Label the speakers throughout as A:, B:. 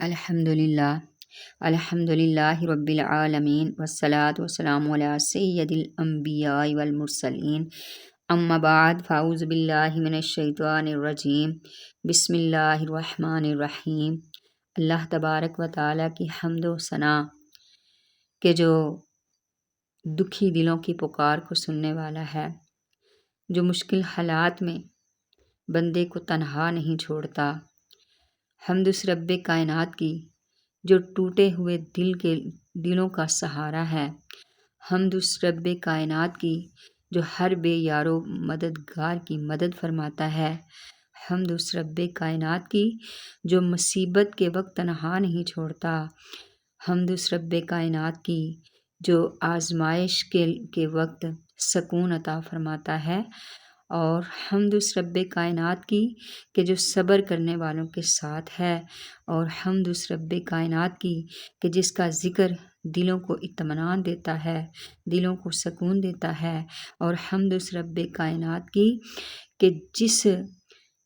A: الحمد للہ الحمد للہ رب العالمین وسلاۃ وسلام علیہ سید الانبیاء والمرسلین اما بعد فاؤز باللہ من الشیطان الرجیم بسم اللہ الرحمن الرحیم اللہ تبارک و تعالیٰ کی حمد و ثناء کہ جو دکھی دلوں کی پکار کو سننے والا ہے جو مشکل حالات میں بندے کو تنہا نہیں چھوڑتا حمد اس رب کائنات کی، جو ٹوٹے ہوئے دل کے دلوں کا سہارا ہے۔ حمد اس رب کائنات کی، جو ہر بے یارو مددگار کی مدد فرماتا ہے۔ حمد اس رب کائنات کی، جو مصیبت کے وقت تنہا نہیں چھوڑتا۔ حمد اس رب کائنات کی، جو آزمائش کے کے وقت سکون عطا فرماتا ہے۔ اور حمد اس رب کائنات کی کہ جو صبر کرنے والوں کے ساتھ ہے، اور حمد اس رب کائنات کی کہ جس کا ذکر دلوں کو اطمینان دیتا ہے، دلوں کو سکون دیتا ہے، اور حمد اس رب کائنات کی کہ جس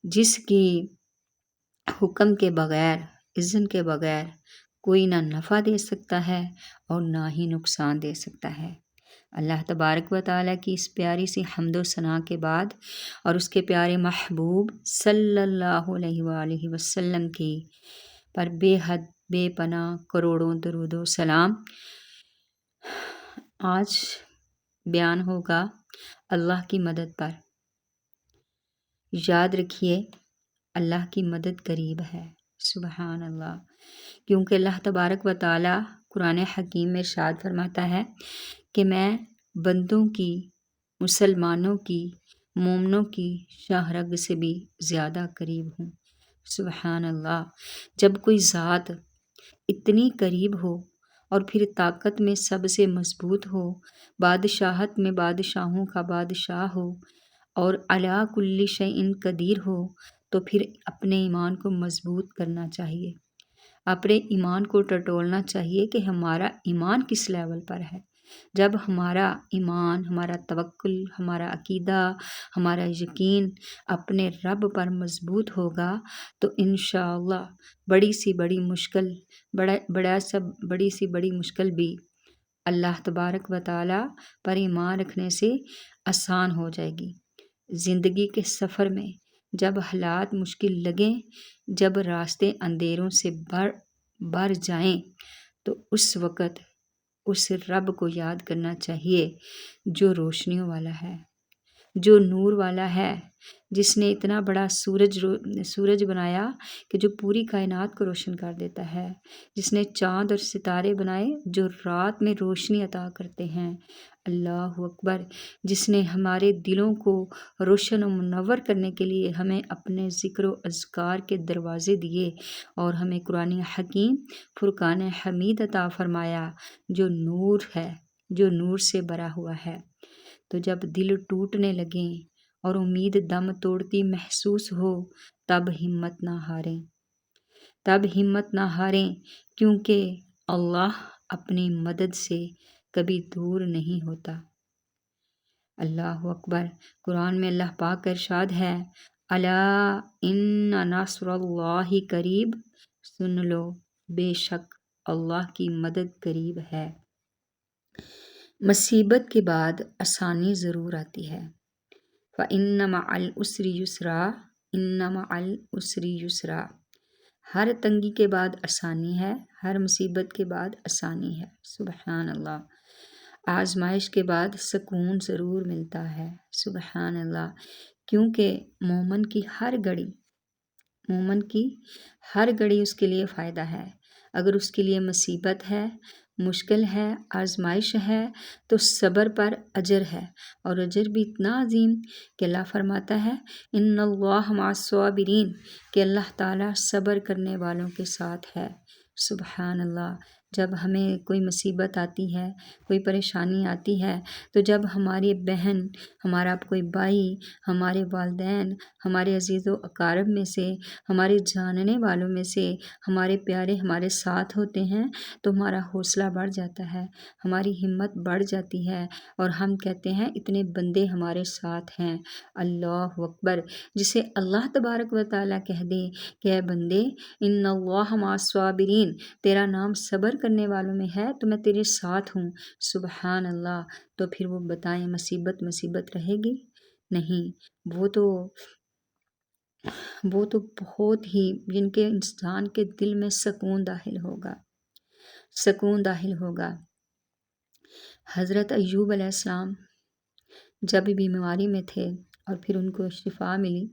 A: جس کی حکم کے بغیر، عزن کے بغیر کوئی نہ نفع دے سکتا ہے اور نہ ہی نقصان دے سکتا ہے۔ اللہ تبارک و تعالیٰ کی اس پیاری سی حمد و ثناء کے بعد اور اس کے پیارے محبوب صلی اللہ علیہ وآلہ وسلم کی پر بے حد، بے پناہ کروڑوں درود و سلام۔ آج بیان ہوگا اللہ کی مدد پر۔ یاد رکھیے، اللہ کی مدد قریب ہے۔ سبحان اللہ۔ کیونکہ اللہ تبارک و تعالیٰ قرآن حکیم میں شاد فرماتا ہے کہ میں بندوں کی، مسلمانوں کی، مومنوں کی شاہ رگ سے بھی زیادہ قریب ہوں۔ سبحان اللہ، جب کوئی ذات اتنی قریب ہو اور پھر طاقت میں سب سے مضبوط ہو، بادشاہت میں بادشاہوں کا بادشاہ ہو اور علا کل شعین قدیر ہو، تو پھر اپنے ایمان کو مضبوط کرنا چاہیے۔ اپنے ایمان کو ٹٹولنا چاہیے کہ ہمارا ایمان کس لیول پر ہے۔ جب ہمارا ایمان، ہمارا توکل، ہمارا عقیدہ، ہمارا یقین اپنے رب پر مضبوط ہوگا، تو انشاءاللہ بڑی سی بڑی مشکل، بڑا بڑا سا، بڑی سی بڑی مشکل بھی اللہ تبارک و تعالیٰ پر ایمان رکھنے سے آسان ہو جائے گی۔ زندگی کے سفر میں جب حالات مشکل لگیں، جب راستے اندھیروں سے بڑھ بڑھ جائیں، تو اس وقت اس رب کو یاد کرنا چاہیے جو روشنیوں والا ہے۔ جو نور والا ہے، جس نے اتنا بڑا سورج سورج بنایا کہ جو پوری کائنات کو روشن کر دیتا ہے۔ جس نے چاند اور ستارے بنائے جو رات میں روشنی عطا کرتے ہیں۔ اللہ اکبر، جس نے ہمارے دلوں کو روشن و منور کرنے کے لیے ہمیں اپنے ذکر و اذکار کے دروازے دیے اور ہمیں قرآن حکیم، فرقان حمید عطا فرمایا، جو نور ہے، جو نور سے بھرا ہوا ہے۔ تو جب دل ٹوٹنے لگیں اور امید دم توڑتی محسوس ہو، تب ہمت نہ ہاریں۔ تب ہمت نہ ہاریں کیونکہ اللہ اپنی مدد سے کبھی دور نہیں ہوتا۔ اللہ اکبر، قرآن میں اللہ پاک ارشاد ہے اللہ ان نصر اللہ قریب سن لو، بے شک اللہ کی مدد قریب ہے۔ مصیبت کے بعد آسانی ضرور آتی ہے۔ فَإِنَّ مَعَ الْأُسْرِ يُسْرًا، إِنَّ مَعَ الْأُسْرِ يُسْرًا۔ ہر تنگی کے بعد آسانی ہے، ہر مصیبت کے بعد آسانی ہے۔ سبحان اللہ آزمائش کے بعد سکون ضرور ملتا ہے۔ سبحان اللہ کیونکہ مومن کی ہر گھڑی، مومن کی ہر گھڑی اس کے لیے فائدہ ہے۔ اگر اس کے لیے مصیبت ہے مشکل ہے، آزمائش ہے، تو صبر پر اجر ہے۔ اور اجر بھی اتنا عظیم کہ اللہ فرماتا ہے، ان اللہ معصوابرین کہ اللہ تعالیٰ صبر کرنے والوں کے ساتھ ہے۔ سبحان اللہ۔ جب ہمیں کوئی مصیبت آتی ہے، کوئی پریشانی آتی ہے، تو جب ہماری بہن، ہمارا کوئی بھائی، ہمارے والدین، ہمارے عزیز و اقارب میں سے، ہمارے جاننے والوں میں سے، ہمارے پیارے، ہمارے ساتھ ہوتے ہیں، تو ہمارا حوصلہ بڑھ جاتا ہے، ہماری ہمت بڑھ جاتی ہے، اور ہم کہتے ہیں اتنے بندے ہمارے ساتھ ہیں۔ اللہ اکبر۔ جسے اللہ تبارک و تعالیٰ کہہ دے کہ اے بندے، ان اللہ مع تیرا نام صبر کرنے والوں میں ہے، تو میں تیرے ساتھ ہوں۔ سبحان اللہ۔ تو پھر وہ بتائیں، مصیبت مصیبت رہے گی؟ نہیں۔ وہ تو وہ تو بہت ہی، جن کے انسان کے دل میں سکون داخل ہوگا۔ سکون داخل ہوگا۔ حضرت ایوب علیہ السلام جب بیماری میں تھے اور پھر ان کو شفا ملی،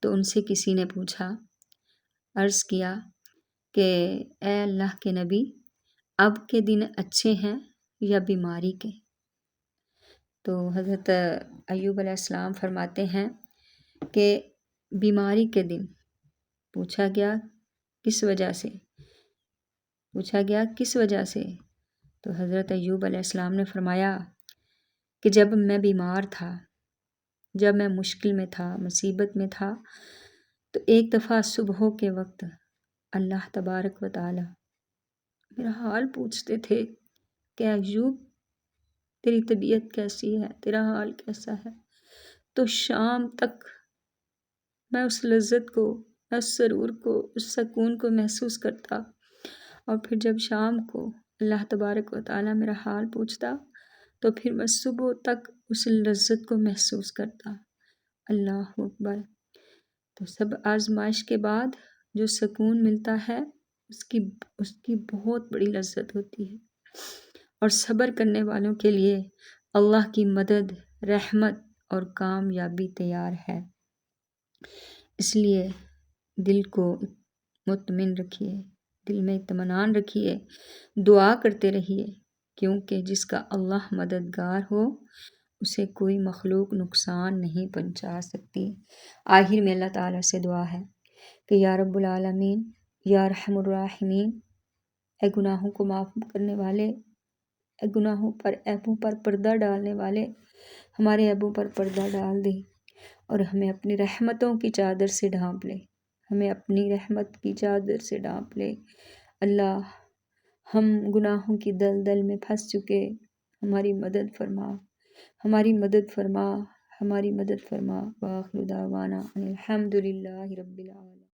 A: تو ان سے کسی نے پوچھا، عرض کیا کہ اے اللہ کے نبی اب کے دن اچھے ہیں یا بیماری کے؟ تو حضرت ایوب علیہ السلام فرماتے ہیں کہ بیماری کے دن پوچھا گیا کس وجہ سے، پوچھا گیا کس وجہ سے؟ تو حضرت ایوب علیہ السلام نے فرمایا کہ جب میں بیمار تھا، جب میں مشکل میں تھا، مصیبت میں تھا، تو ایک دفعہ صبح کے وقت اللہ تبارک و تعالی میرا حال پوچھتے تھے کہ ایوب، تیری طبیعت کیسی ہے؟ تیرا حال کیسا ہے؟ تو شام تک میں اس لذت کو، میں اس سرور کو، اس سکون کو محسوس کرتا اور پھر جب شام کو اللہ تبارک و تعالیٰ میرا حال پوچھتا تو پھر میں صبح تک اس لذت کو محسوس کرتا۔ اللہ اکبر! تو سب آزمائش کے بعد جو سکون ملتا ہے اس کی اس کی بہت بڑی لذت ہوتی ہے۔ اور صبر کرنے والوں کے لیے اللہ کی مدد، رحمت اور کامیابی تیار ہے۔ اس لیے دل کو مطمئن رکھیے، دل میں اطمینان رکھیے، دعا کرتے رہیے۔ کیونکہ جس کا اللہ مددگار ہو، اسے کوئی مخلوق نقصان نہیں پہنچا سکتی۔ آخر میں اللہ تعالیٰ سے دعا ہے کہ یا رب العالمین یا رحم الرحمین، اے گناہوں کو معاف کرنے والے، اے گناہوں پر ایبوں پر پردہ ڈالنے والے، ہمارے ایبوں پر پردہ ڈال دے اور ہمیں اپنی رحمتوں کی چادر سے ڈھانپ لے۔ ہمیں اپنی رحمت کی چادر سے ڈھانپ لے۔ اللہ، ہم گناہوں کی دل دل میں پھنس چکے۔ ہماری مدد فرما۔ ہماری مدد فرما۔ ہماری مدد فرما۔ واخر دعوانا الحمد للہ رب العالمین۔